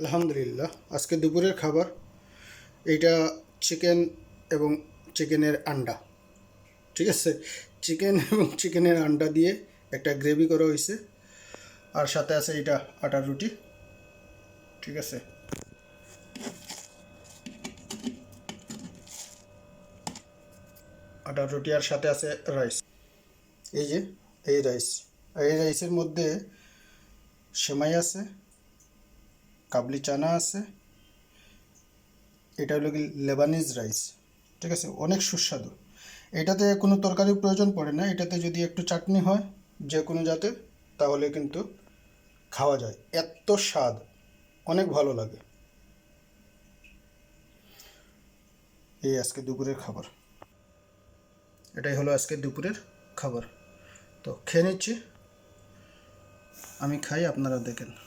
আলহামদুলিল্লাহ, আজকে দুপুরের খাবার, এইটা চিকেন এবং চিকেনের আন্ডা, ঠিক আছে? চিকেন এবং চিকেনের আন্ডা দিয়ে একটা গ্রেভি করা হয়েছে, আর সাথে আছে এইটা আটার রুটি, ঠিক আছে? আটার রুটি আর সাথে আছে রাইস, এই যে, এই রাইস, এই রাইসের মধ্যে সেমাই আছে কাবলি চানা আছে। এটা হলো কি লেবানিজ রাইস। ঠিক আছে? অনেক সুস্বাদু। এটাতে কোনো তরকারির প্রয়োজন পড়ে না। এটাতে যদি একটু চাটনি হয় যে কোনো জাতের, তাহলে কিন্তু খাওয়া যায়। এত স্বাদ। অনেক ভালো লাগে। এই আজকে দুপুরের খাবার। এটাই হলো আজকে দুপুরের খাবার। তো খেয়ে নিচ্ছি। আমি খাই, আপনারা দেখেন।